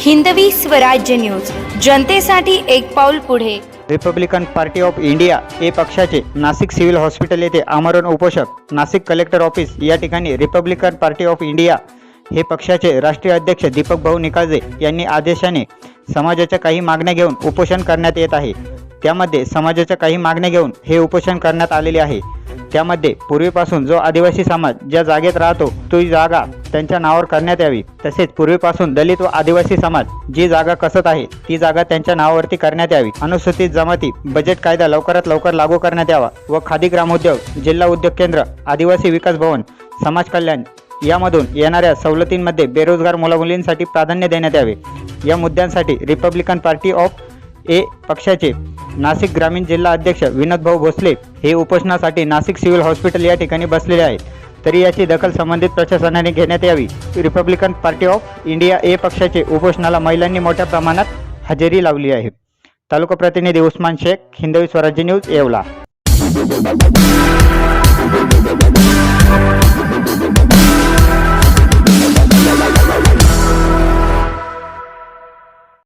Hindavi Swarajya news. जनतेसाठी एक पाऊल पुढे. Republican Party of India A पक्षाचे नाशिक सिव्हिल हॉस्पिटल येथे आमरण उपोषक नाशिक कलेक्टर ऑफिस या ठिकाणी रिपब्लिकन पार्टी ऑफ इंडिया हे पक्षाचे राष्ट्रीय अध्यक्ष दीपक भाऊ निकाळजे यांनी आदेशाने समाजाच्या काही मागण्या घेऊन उपोषण करण्यात येत आहे. त्यामध्ये समाजाच्या काही मागण्या घेऊन हे उपोषण करण्यात आलेले आहे. त्यामध्ये पूर्वीपासून जो आदिवासी समाज ज्या जागेत राहतो ती जागा त्यांच्या नावावर करण्यात यावी. तसेच पूर्वीपासून दलित व आदिवासी समाज जी जागा कसत आहे ती जागा त्यांच्या नावावरती करण्यात यावी. अनुसूचित जमाती बजेट कायदा लवकरात लवकर लागू करण्यात यावा व खादी ग्रामोद्योग जिल्हा उद्योग केंद्र आदिवासी विकास भवन समाज कल्याण यामधून येणाऱ्या सवलतींमध्ये बेरोजगार मुलामुलींसाठी प्राधान्य देण्यात यावे. या मुद्द्यांसाठी रिपब्लिकन पार्टी ऑफ ए पक्षाचे नाशिक ग्रामीण जिल्हा अध्यक्ष विनोद भाऊ भोसले हे उपोषणासाठी नाशिक सिव्हिल हॉस्पिटल या ठिकाणी बसलेले आहेत. तरी याची दखल संबंधित प्रशासनाने घेण्यात यावी. Republican Party of India A पक्षाचे उपोषणाला महिलांनी मोठ्या प्रमाणात हजेरी लावली आहे. तालुका प्रतिनिधी उस्मान शेख हिंदवी स्वराज्य न्यूज येवला.